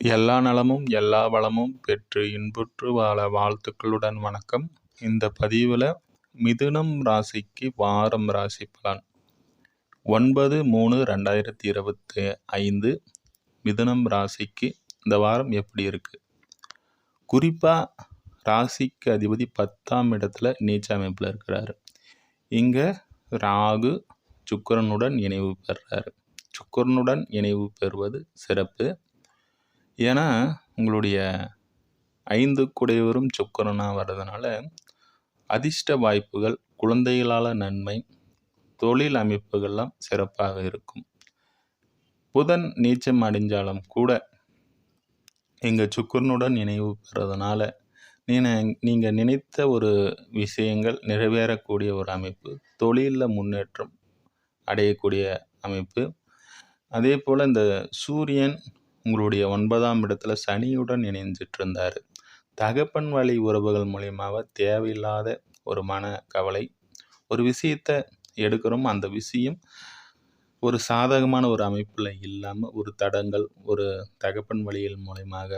எல்லா நலமும் எல்லா வளமும் பெற்று இன்புற்று வாழ வாழ்த்துக்களுடன் வணக்கம். இந்த பதிவில் மிதுனம் ராசிக்கு வாரம் ராசி பலன். ஒன்பது மூணு ரெண்டாயிரத்தி இருபத்தி ஐந்து மிதுனம் ராசிக்கு இந்த வாரம் எப்படி இருக்குது குறிப்பாக ராசிக்கு அதிபதி பத்தாம் இடத்துல நீச்ச அமைப்பில் இருக்கிறாரு. இங்கே ராகு சுக்கரனுடன் இணைவு பெறுறாரு சுக்கரனுடன் இணைவு பெறுவது சிறப்பு. ஏன்னா உங்களுடைய ஐந்து குடையவரும் சுக்கரனாக வர்றதுனால அதிர்ஷ்ட வாய்ப்புகள் குழந்தைகளால் நன்மை தொழில் அமைப்புகள்லாம் சிறப்பாக இருக்கும். புதன் நீச்சம் அடைஞ்சாலும் கூட எங்கள் சுக்கரனுடன் நினைவு பெறதுனால நீங்கள் நீங்கள் நினைத்த ஒரு விஷயங்கள் நிறைவேறக்கூடிய ஒரு அமைப்பு தொழிலில் முன்னேற்றம் அடையக்கூடிய அமைப்பு. அதே போல் இந்த சூரியன் உங்களுடைய ஒன்பதாம் இடத்துல சனியுடன் இணைஞ்சிட்டு இருந்தார் தகப்பன் வழி உறவுகள் மூலியமாக தேவையில்லாத ஒரு மன கவலை ஒரு விஷயத்தை எடுக்கிறோம். அந்த விஷயம் ஒரு சாதகமான ஒரு அமைப்பில் இல்லாமல் ஒரு தடங்கள் ஒரு தகப்பன் வழியில் மூலயமாக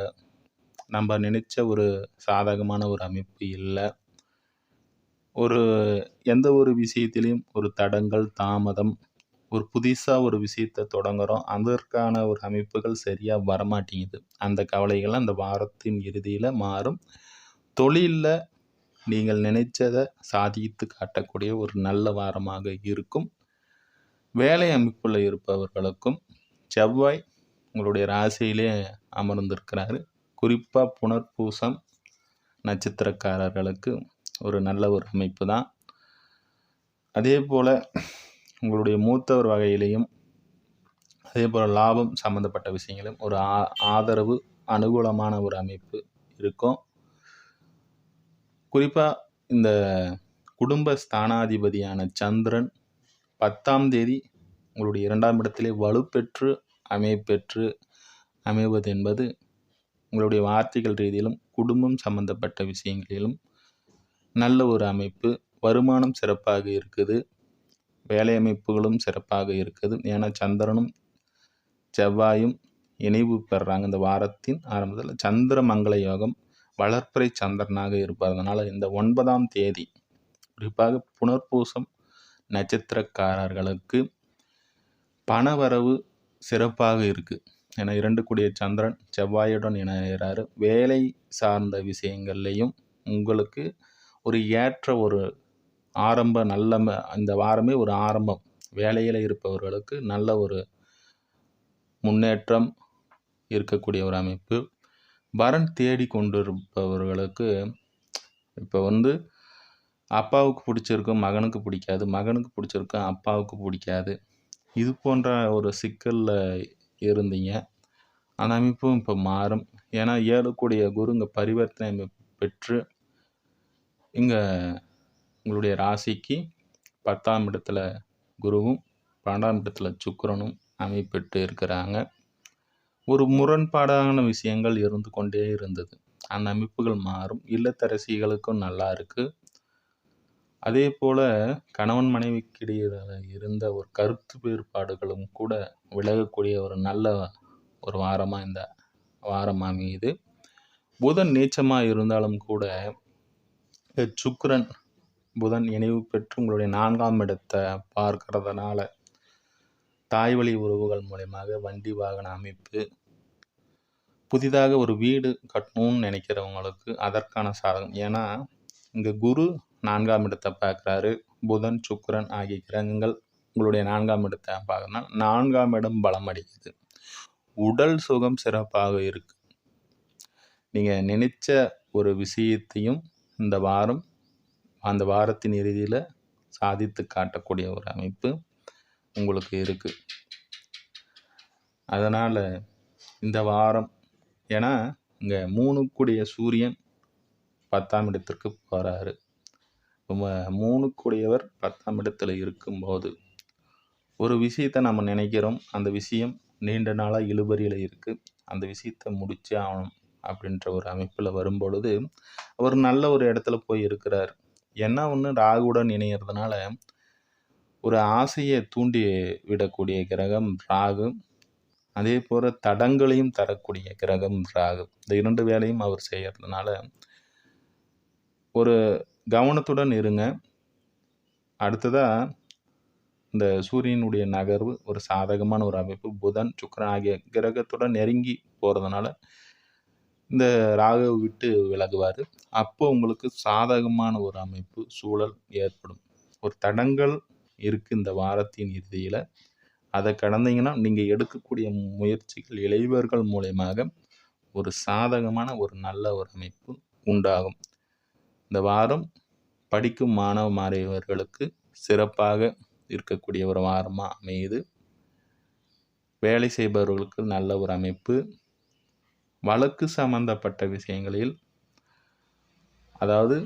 நம்ம நினைச்ச ஒரு சாதகமான ஒரு அமைப்பு இல்லை. ஒரு எந்த ஒரு விஷயத்திலையும் ஒரு தடங்கள் தாமதம் ஒரு புதுசாக ஒரு விஷயத்தை தொடங்குகிறோம் அதற்கான ஒரு அமைப்புகள் சரியாக வரமாட்டேங்குது. அந்த கவலைகள் அந்த வாரத்தின் இறுதியில் மாறும். தொழிலில் நீங்கள் நினைச்சதை சாதித்து காட்டக்கூடிய ஒரு நல்ல வாரமாக இருக்கும். வேலை அமைப்பில் இருப்பவர்களுக்கும் செவ்வாய் உங்களுடைய ராசியிலே அமர்ந்திருக்கிறாரு. குறிப்பாக புனர்பூசம் நட்சத்திரக்காரர்களுக்கு ஒரு நல்ல ஒரு அமைப்பு தான். அதே போல் உங்களுடைய மூத்தவர் வகையிலையும் அதே போல் லாபம் சம்மந்தப்பட்ட விஷயங்களும் ஒரு ஆ ஆதரவு அனுகூலமான ஒரு அமைப்பு இருக்கும். குறிப்பாக இந்த குடும்ப ஸ்தானாதிபதியான சந்திரன் பத்தாம் தேதி உங்களுடைய இரண்டாம் இடத்திலே வலுப்பெற்று அமைப்பெற்று அமைவது என்பது உங்களுடைய வார்த்தைகள் ரீதியிலும் குடும்பம் சம்பந்தப்பட்ட விஷயங்களிலும் நல்ல ஒரு அமைப்பு. வருமானம் சிறப்பாக இருக்குது. வேலை அமைப்புகளும் சிறப்பாக இருக்குது. ஏன்னா சந்திரனும் செவ்வாயும் இணைவு பெறுறாங்க இந்த வாரத்தின் ஆரம்பத்தில் சந்திர மங்கள யோகம் வளர்ப்பறை சந்திரனாக இருப்பதனால இந்த ஒன்பதாம் தேதி குறிப்பாக புனர்பூசம் நட்சத்திரக்காரர்களுக்கு பணவரவு சிறப்பாக இருக்குது ஏன்னா இரண்டு கூடிய சந்திரன் செவ்வாயுடன் இணைகிறாரு. வேலை சார்ந்த விஷயங்கள்லையும் உங்களுக்கு ஒரு ஏற்ற ஒரு ஆரம்ப நல்ல இந்த வாரமே ஒரு ஆரம்பம். வேலையில் இருப்பவர்களுக்கு நல்ல ஒரு முன்னேற்றம் இருக்கக்கூடிய ஒரு அமைப்பு. வரன் தேடி கொண்டிருப்பவர்களுக்கு இப்போ வந்து அப்பாவுக்கு பிடிச்சிருக்கும் மகனுக்கு பிடிக்காது. மகனுக்கு பிடிச்சிருக்கும் அப்பாவுக்கு பிடிக்காது. இது போன்ற ஒரு சிக்கலில் இருந்தீங்க. அந்த அமைப்பும் இப்போ மாறும். ஏன்னா ஏழக்கூடிய குரு இங்கே பரிவர்த்தனை பெற்று இங்கே உங்களுடைய ராசிக்கு பத்தாம் இடத்துல குருவும் பன்னெண்டாம் இடத்துல சுக்கரனும் அமைப்பட்டு இருக்கிறாங்க. ஒரு முரண்பாடான விஷயங்கள் இருந்து கொண்டே இருந்தது. அந்த அமைப்புகள் மாறும். இல்லத்தரசிகளுக்கும் நல்லா இருக்குது அதே போல் கணவன் மனைவிக்கிடையே இருந்த ஒரு கருத்து வேறுபாடுகளும் கூட விலகக்கூடிய ஒரு நல்ல ஒரு வாரமாக இந்த வாரம் அமையுது. புதன் நீச்சமாக இருந்தாலும் கூட சுக்கரன் புதன் இணைவு பெற்று உங்களுடைய நான்காம் இடத்தை பார்க்கறதுனால தாய் வழி உறவுகள் மூலயமாக வண்டி வாகன அமைப்பு புதிதாக ஒரு வீடு கட்டணும்னு நினைக்கிறவங்களுக்கு அதற்கான சாதகம். ஏன்னா இங்கே குரு நான்காம் இடத்தை பார்க்குறாரு. புதன் சுக்கரன் ஆகிய கிரகங்கள் உங்களுடைய நான்காம் இடத்தை பார்க்கறதுனால நான்காம் இடம் பலம் அடிக்குது உடல் சுகம் சிறப்பாக இருக்கு. நீங்கள் நினைச்ச ஒரு விஷயத்தையும் இந்த வாரம் அந்த வாரத்தின் இறுதியில் சாதித்து காட்டக்கூடிய ஒரு அமைப்பு உங்களுக்கு இருக்குது அதனால் இந்த வாரம் ஏன்னா இங்கே மூணுக்குடைய சூரியன் பத்தாம் இடத்திற்கு போகிறாரு மூணுக்குடையவர் பத்தாம் இடத்துல இருக்கும்போது ஒரு விஷயத்தை நம்ம நினைக்கிறோம். அந்த விஷயம் நீண்ட நாளாக இழுபறியில் இருக்குது அந்த விஷயத்தை முடிச்சே ஆகணும் அப்படின்ற ஒரு அமைப்பில் வரும்பொழுது அவர் நல்ல ஒரு இடத்துல போய் இருக்கிறார். என்ன ஒன்று ராகுடன் இணையிறதுனால ஒரு ஆசையை தூண்டி விடக்கூடிய கிரகம் ராகு. அதே போல் தடங்களையும் தரக்கூடிய கிரகம் ராகு. இந்த இரண்டு வேலையும் அவர் செய்கிறதுனால ஒரு கவனத்துடன் இருங்க. அடுத்ததாக இந்த சூரியனுடைய நகர்வு ஒரு சாதகமான ஒரு அமைப்பு. புதன் சுக்கரன் ஆகிய கிரகத்துடன் நெருங்கி போகிறதுனால இந்த ராகவை விட்டு விலகுவார். அப்போ உங்களுக்கு சாதகமான ஒரு அமைப்பு சூழல் ஏற்படும். ஒரு தடங்கள் இருக்குது இந்த வாரத்தின் இறுதியில். அதை கடந்தீங்கன்னா நீங்கள் எடுக்கக்கூடிய முயற்சிகள் இளைவர்கள் மூலயமாக ஒரு சாதகமான ஒரு நல்ல ஒரு அமைப்பு உண்டாகும். இந்த வாரம் படிக்கும் மாணவ மாணவர்களுக்கு சிறப்பாக இருக்கக்கூடிய ஒரு வாரமாக அமையுது. வேலை செய்பவர்களுக்கு நல்ல ஒரு அமைப்பு வழக்கு சம்பந்தப்பட்ட விஷயங்களில் அதாவது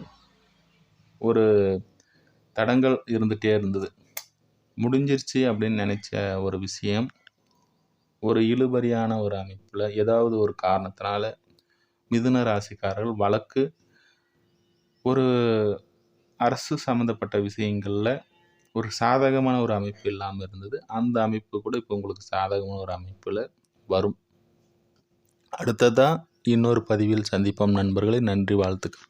ஒரு தடங்கள் இருந்துகிட்டே இருந்தது. முடிஞ்சிருச்சு அப்படின்னு நினச்ச ஒரு விஷயம் ஒரு இழுபறியான ஒரு அமைப்பில் ஏதாவது ஒரு காரணத்தினால மிதுன ராசிக்காரர்கள் வழக்கு ஒரு அரசு சம்மந்தப்பட்ட விஷயங்களில் ஒரு சாதகமான ஒரு அமைப்பு இல்லாமல் இருந்தது. அந்த அமைப்பு கூட இப்போ உங்களுக்கு சாதகமான ஒரு அமைப்பில் வரும். அடுத்ததாக இன்னொரு பதிவில் சந்திப்போம் நண்பர்களே. நன்றி வாழ்த்துக்கள்.